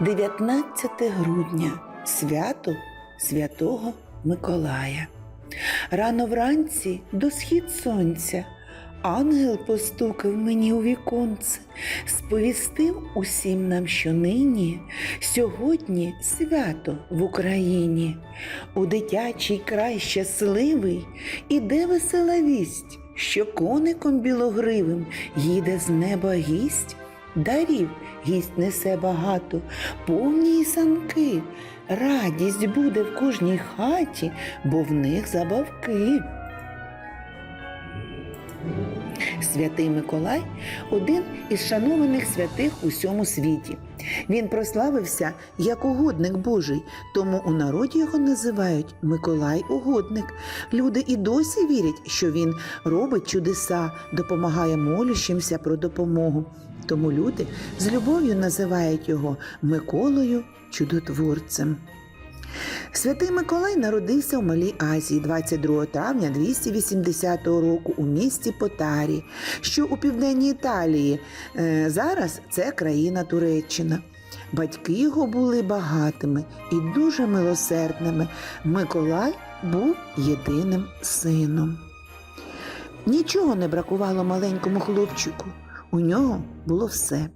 19 грудня свято Святого Миколая. Рано вранці до схід сонця ангел постукав мені у віконце, сповістив усім нам, що нині сьогодні свято в Україні. У дитячий край щасливий іде весела вість, що коником білогривим їде з неба гість. Дарів гість несе багато, повні санки. Радість буде в кожній хаті, бо в них забавки. Святий Миколай один із шанованих святих у всьому світі. Він прославився як угодник Божий, тому у народі його називають Миколай Угодник. Люди і досі вірять, що він робить чудеса, допомагає молющимся про допомогу. Тому люди з любов'ю називають його Миколою Чудотворцем. Святий Миколай народився в Малій Азії 22 травня 280 року у місті Потарі, що у південній Італії. Е, Зараз це країна Туреччина. Батьки його були багатими і дуже милосердними. Миколай був єдиним сином. Нічого не бракувало маленькому хлопчику. У нього було все.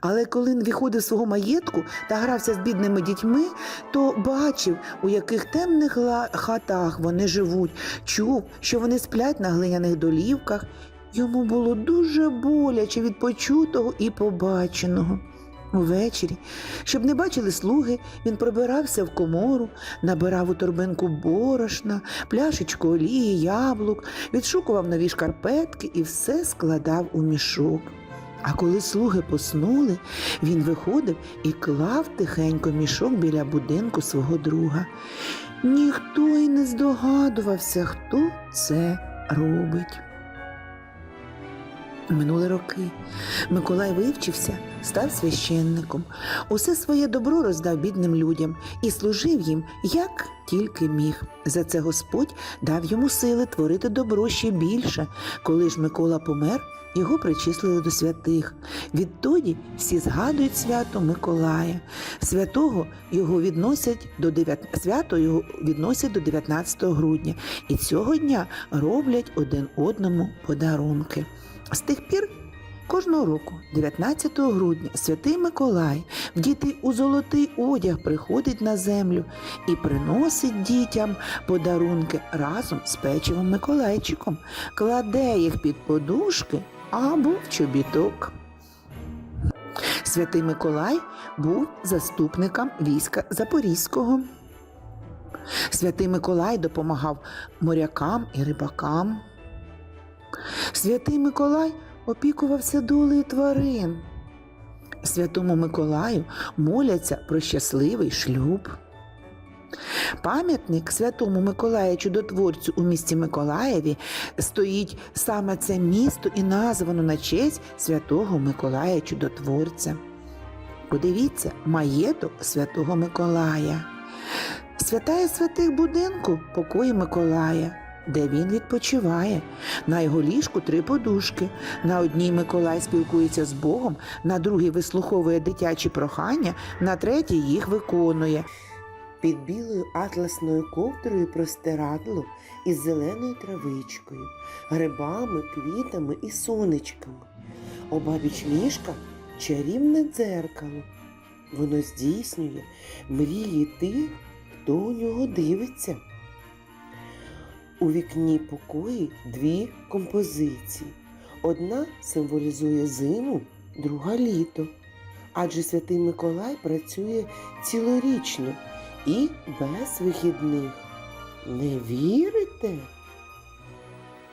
Але коли він виходив з свого маєтку та грався з бідними дітьми, то бачив, у яких темних хатах вони живуть, чув, що вони сплять на глиняних долівках. Йому було дуже боляче від почутого і побаченого. Увечері, щоб не бачили слуги, він пробирався в комору, набирав у торбинку борошна, пляшечку олії, яблук, відшукував нові шкарпетки і все складав у мішок. А коли слуги поснули, він виходив і клав тихенько мішок біля будинку свого друга. Ніхто й не здогадувався, хто це робить. Минули роки. Миколай вивчився, став священником. Усе своє добро роздав бідним людям і служив їм, як тільки міг. За це Господь дав йому сили творити добро ще більше. Коли ж Микола помер, його причислили до святих. Відтоді всі згадують свято Миколая. Святого його відносять до 9... свято його відносять до 19 грудня, і цього дня роблять один одному подарунки. З тих пір кожного року, 19 грудня, святий Миколай, вдітий у золотий одяг, приходить на землю і приносить дітям подарунки разом з печивом Миколайчиком, кладе їх під подушки або в чобіток. Святий Миколай був заступником війська Запорізького. Святий Миколай допомагав морякам і рибакам. Святий Миколай опікувався долею тварин. Святому Миколаю моляться про щасливий шлюб. Пам'ятник святому Миколаю Чудотворцю у місті Миколаєві стоїть саме це місто і названо на честь святого Миколая Чудотворця. Подивіться, маєток святого Миколая. Святая святих будинку покої Миколая, де він відпочиває. На його ліжку три подушки. На одній Миколай спілкується з Богом, на другій вислуховує дитячі прохання, на третій їх виконує. Під білою атласною ковдрою простирадло із зеленою травичкою, грибами, квітами і сонечками. Обабіч ліжка чарівне дзеркало. Воно здійснює мрії тих, хто у нього дивиться. У вікні покої дві композиції. Одна символізує зиму, друга літо. Адже святий Миколай працює цілорічно і без вихідних. Не вірите?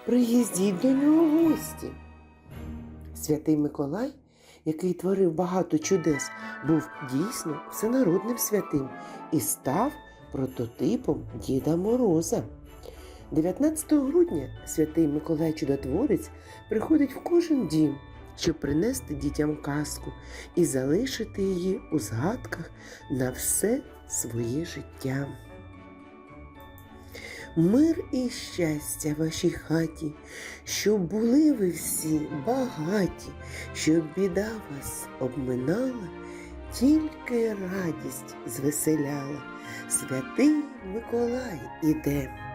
Приїздіть до нього гості. Святий Миколай, який творив багато чудес, був дійсно всенародним святим і став прототипом Діда Мороза. 19 грудня святий Миколай Чудотворець приходить в кожен дім, щоб принести дітям казку і залишити її у згадках на все своє життя. Мир і щастя вашій хаті, щоб були ви всі багаті, щоб біда вас обминала тільки радість звеселяла. Святий Миколай іде.